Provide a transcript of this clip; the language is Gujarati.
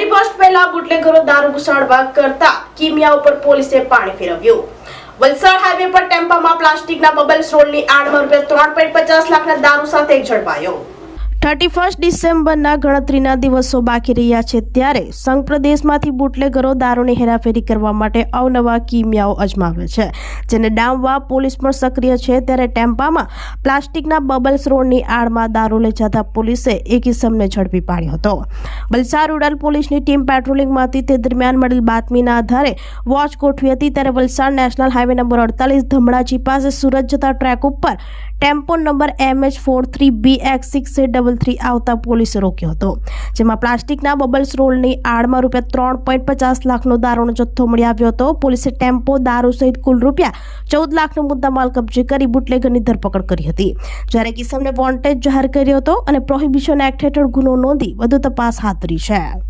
થર્ટી ફર્સ્ટ પહેલા બુટલેગરો દારૂ ઘુસાડવા કરતા કિમિયા ઉપર પોલીસે પાણી ફેરવ્યું. વલસાડ હાઈવે પર ટેમ્પામાં પ્લાસ્ટિકના બબલ્સ રોલની આડમાં રૂપિયા ત્રણ પોઈન્ટ પચાસ લાખના દારૂ સાથે ઝડપાયો. થર્ટી ફર્સ્ટ ડિસેમ્બરના ગણતરીના દિવસો બાકી રહ્યા છે ત્યારે સંઘ પ્રદેશમાંથી બુટલેગરો દારૂની હેરાફેરી કરવા માટે અવનવા કિમિયાઓ અજમાવે છે. જેને ડામવા પોલીસ પણ સક્રિય છે. ત્યારે ટેમ્પામાં પ્લાસ્ટિકના બબલ્સ રોડની આડમાં દારૂ લઈ જતા પોલીસે એક ઇસમને ઝડપી પાડ્યો હતો. વલસાડ રૂરલ પોલીસની ટીમ પેટ્રોલિંગમાંથી તે દરમિયાન મળેલ બાતમીના આધારે વોચ ગોઠવી હતી. ત્યારે વલસાડ નેશનલ હાઈવે નંબર અડતાલીસ ધમડાજી પાસે સુરત જતા ટ્રેક ઉપર tempo number M H four three B X six eight three આવતા પોલીસે રોક્યો હતો. જેમાં પ્લાસ્ટિકના બબલ્સ રોલની આડમાં રૂપિયા ત્રણ પોઈન્ટ પચાસ લાખનો દારૂનો જથ્થો મળી આવ્યો હતો. પોલીસે ટેમ્પો, દારૂ સહિત કુલ રૂપિયા ચૌદ લાખનો મુદ્દામાલ કબજે કરી બુટલેગરની ધરપકડ કરી હતી. જ્યારે કિસમને વોન્ટેજ જાહેર કર્યો હતો અને પ્રોહિબિશન એક્ટ હેઠળ ગુનો નોંધી વધુ તપાસ હાથ ધરી છે.